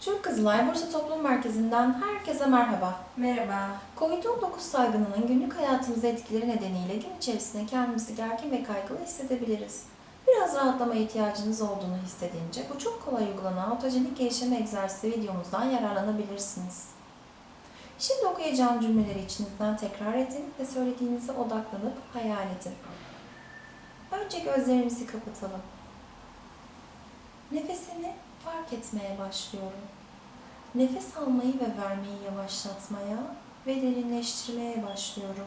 Türk Kızılay Bursa Toplum Merkezi'nden herkese merhaba. Merhaba. Covid-19 salgınının günlük hayatımıza etkileri nedeniyle gün içerisinde kendimizi gergin ve kaygılı hissedebiliriz. Biraz rahatlama ihtiyacınız olduğunu hissedince bu çok kolay uygulanan otojenik gelişim egzersizi videomuzdan yararlanabilirsiniz. Şimdi okuyacağım cümleleri içinizden tekrar edin ve söylediğinize odaklanıp hayal edin. Önce gözlerimizi kapatalım. Nefesimi fark etmeye başlıyorum. Nefes almayı ve vermeyi yavaşlatmaya ve derinleştirmeye başlıyorum.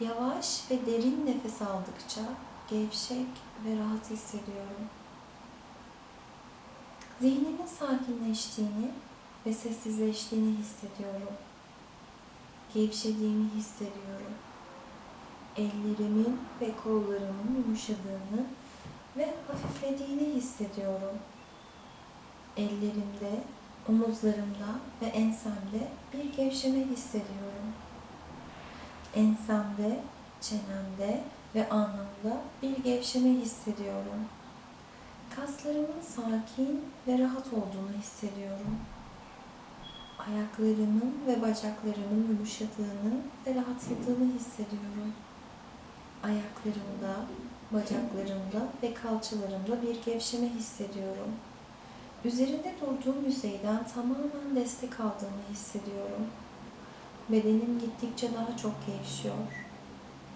Yavaş ve derin nefes aldıkça gevşek ve rahat hissediyorum. Zihnimin sakinleştiğini ve sessizleştiğini hissediyorum. Gevşediğimi hissediyorum. Ellerimin ve kollarımın yumuşadığını ve hafiflediğini hissediyorum. Ellerimde, omuzlarımda ve ensemde bir gevşeme hissediyorum. Ensemde, çenemde ve alnımda bir gevşeme hissediyorum. Kaslarımın sakin ve rahat olduğunu hissediyorum. Ayaklarımın ve bacaklarımın yumuşadığını ve rahatladığını hissediyorum. Ayaklarımda, bacaklarımda ve kalçalarımda bir gevşeme hissediyorum. Üzerinde durduğum yüzeyden tamamen destek aldığımı hissediyorum. Bedenim gittikçe daha çok gevşiyor.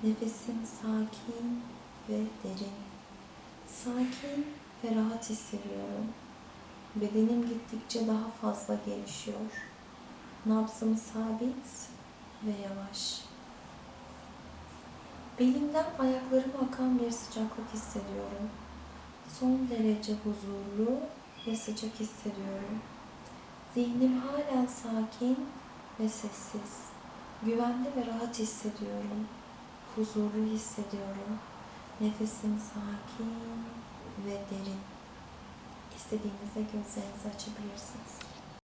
Nefesim sakin ve derin. Sakin ve rahat hissediyorum. Bedenim gittikçe daha fazla gevşiyor. Nabzım sabit ve yavaş. Belimden ayaklarıma akan bir sıcaklık hissediyorum. Son derece huzurlu ve sıcak hissediyorum. Zihnim halen sakin ve sessiz. Güvende ve rahat hissediyorum. Huzurlu hissediyorum. Nefesim sakin ve derin. İstediğinizde gözlerinizi açabilirsiniz.